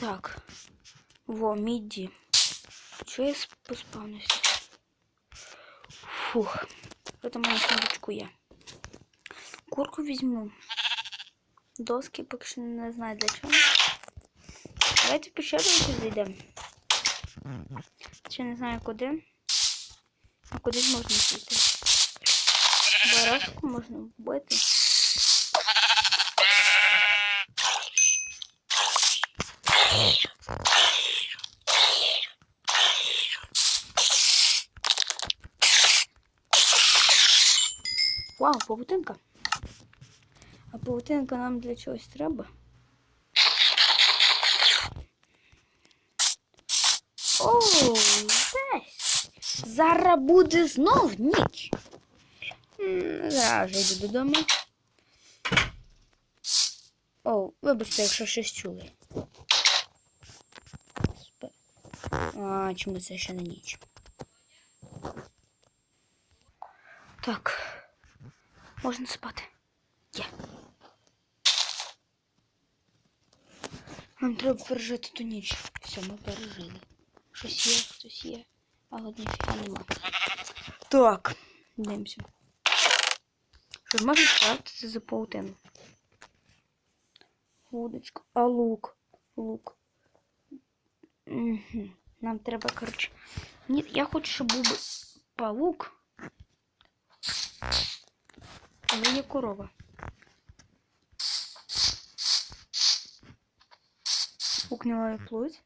Так. Во, міді. Чого я сп- поспавнився? Фух. Що там у сундучку є? Курку візьму. Доски поки що не знаю для чого. Давайте в пещеру зайдемо. Ще не знаю куди. А куди ж можна піти? Барашку можна вбити. Павутинка. А павутинка нам для чогось треба. Оу, весь. Зараз буде знов ніч. Зараз вже йду додому. О, вибачте, якщо щось чули. А, чому це ще не ніч? Так. Можна спати. Є. Нам треба пережити ту ніч. Все, ми пережили. Щось є, хтось є, але ніфіга нема. Так, дивимося. Що ж можна скрафтити за паутину? Вудочка. А лук. Лук. Угу. Нам треба, коротше. Ні, я хочу, щоб був би павук. мені корова. Угнилая плоть.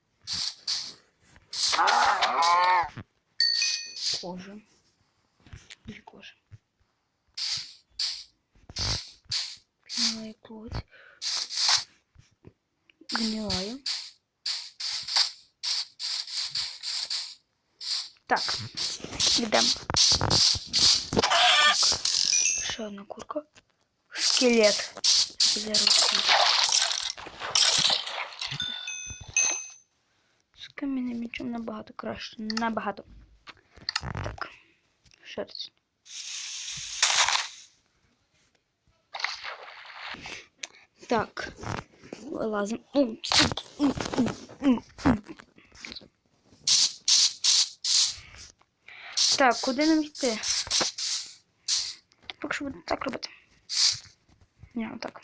Кожа. Или кожа. Гнилая плоть. Гнилая. Так, идем. Так. Ще одна курка. Скелет. Зараз. З кам'яним мечом набагато краще. Набагато. Так. Шерсть. Так. Ум. Так, куди нам йти? Поки що буду так робити. Ні, отак.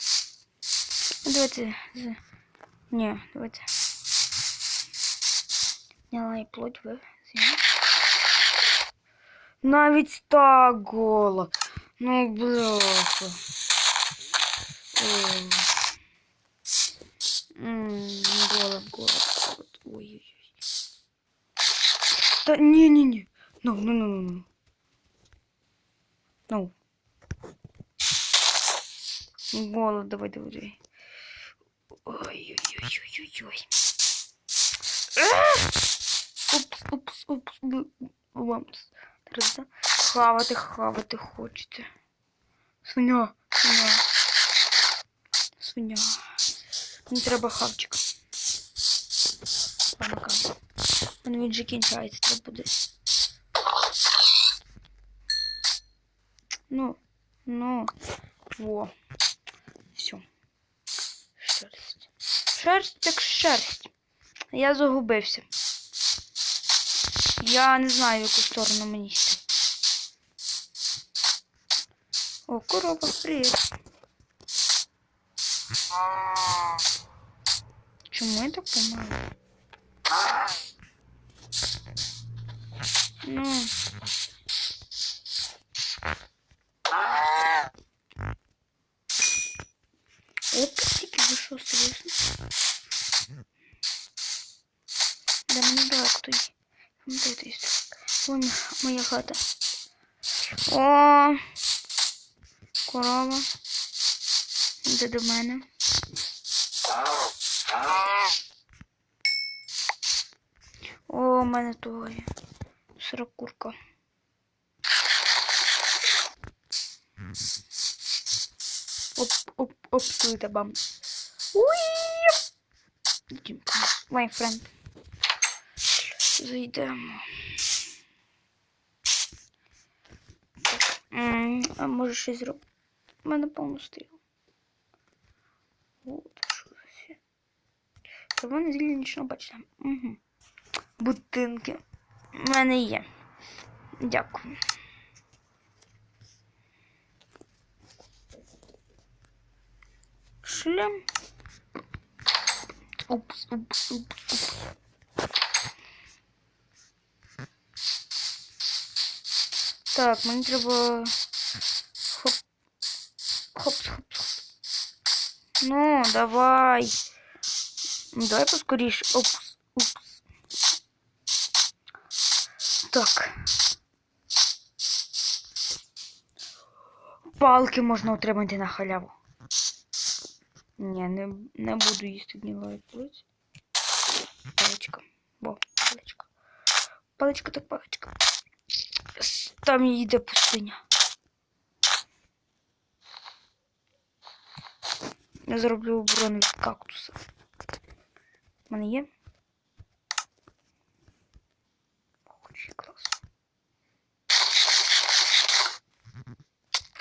Ну, Давайте. з- Ні, давайте. Зняла і плоть ви. зняла. Навіть так голо. Ну, бляха. Ой. М, Голод, голод, голод. Ой-ой-ой. Та ні-ні-ні. Ну, ну, ну, ну, ну. Ну. Голод, давай, давай, давай. Ой-ой-ой-ой-ой-ой. Упс, упс, упс, бу- вампс. Раз, Хавати, хавати хочете. Свиня, свиня. Свиня. Мені треба хавчик. Панка. Він він же кінчається, треба буде. Ну, ну, во. Шерсть як шерсть. Я загубився. Я не знаю, в яку сторону мені йти. О, корова, привіт. Чому я так помалу? Ну. Оп, вийшов серйозно. Да мені тоді. Пам'ятаєте, вон моя хата. О! Корова. Іде до мене. О, у мене твоє. Сорокурка. Оп, оп, оп, слыта бам. Уй! My friend. Зайдемо. А може щось зробити? У мене повно стріл. От, що за Червоне зілля нічого бачите. Угу. Бутинки. У мене є. Дякую. Шлем. Упс, упс, упс, упс. Так, мені треба. Хоп. Хоп, хоп. Ну, давай. Давай поскоріше. Опс, упс. Так. Палки можна отримати на халяву. Ні, не, не буду їсти гнилої плоть. Паличка. Бо, паличка. Паличка так паличка. С- Там йде пустиня. Я зроблю оборону від кактуса. У мене є. Очень класно.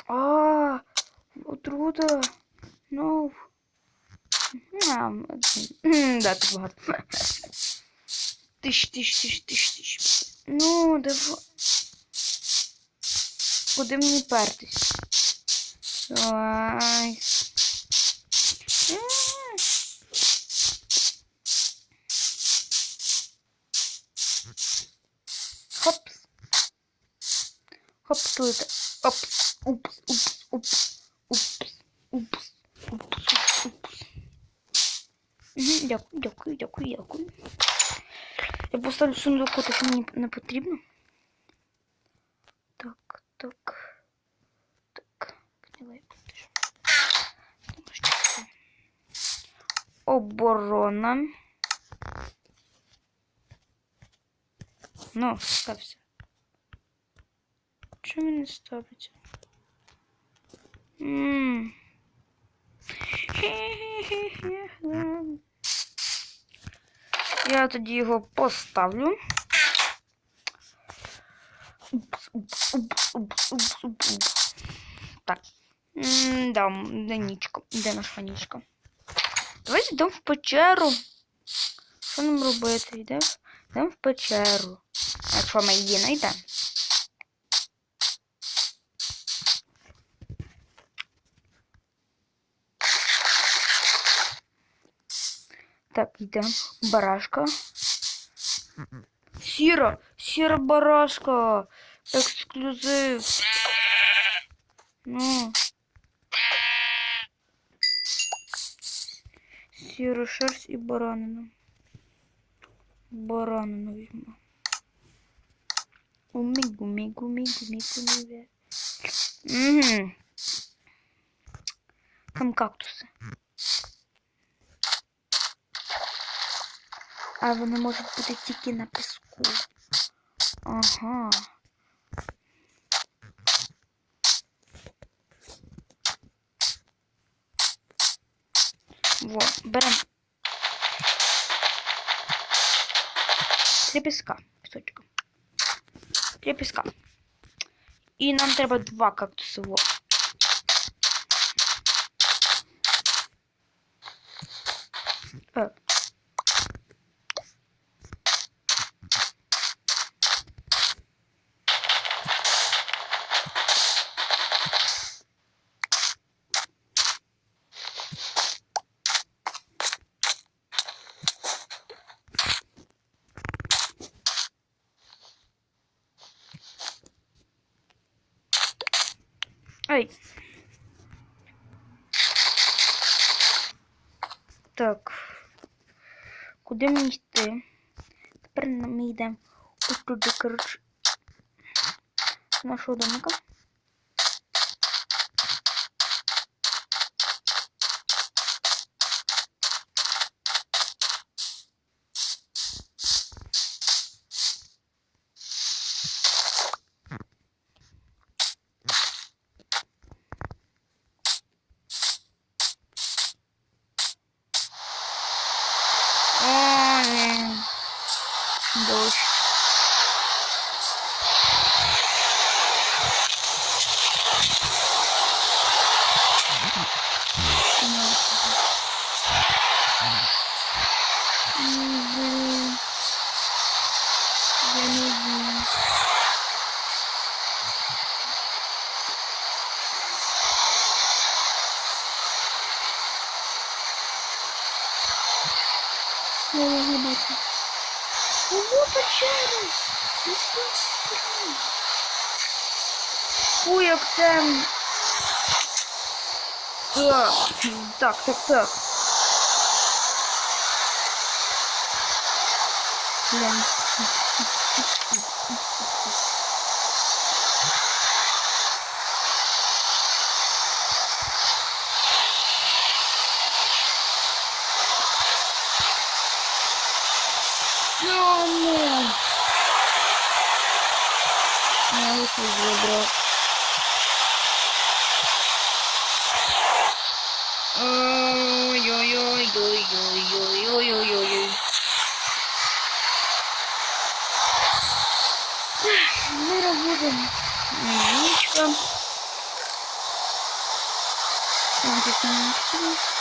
А, отруда. Ну. А, да, тут багато. Тисяч, тисяч, тисяч, тисяч, тисяч. Ну, давай. Куди мені пертись? Давай. Хопс. Хопс, это? Опс, упс, упс, упс, упс, упс, упс, упс. Мгм, Дякую, дякую, дякую, дякую. Я поставлю сундук, то що мені не потрібно. Так, так. Так. Пустиш. Оборона. Ну, стався. Чому не ставиться? М. Я тоді його поставлю. Упс, упс, упс, упс, упс, упс. Так. М, Да, де наш фанічка? Давайте йдемо в печеру. Що нам робити? Йдемо в печеру. Якщо ми її знайдемо. Так, йдемо. Барашка. Сіра! Сіра барашка! Ексклюзив. Ну. Сіра шерсть і баранина. Баранину візьму. Умігу, мігу, мігу, мігу, мігу. Угу. Там кактуси. А вони можуть бути тільки на піску. Ага. Во, берем. Три піска. Пісочка. Три піска. І нам треба два кактуси. Во. Е. Ай. Так. Куди мені йти? Тепер ми йдемо ось туди, коротше. Нашого домика. Блин. Я не знаю. Я не бачу. Ого, таке? Фу, як темно. Так, так, так, Я лучше забрал. Ми робимо яичко. Вот это нашли.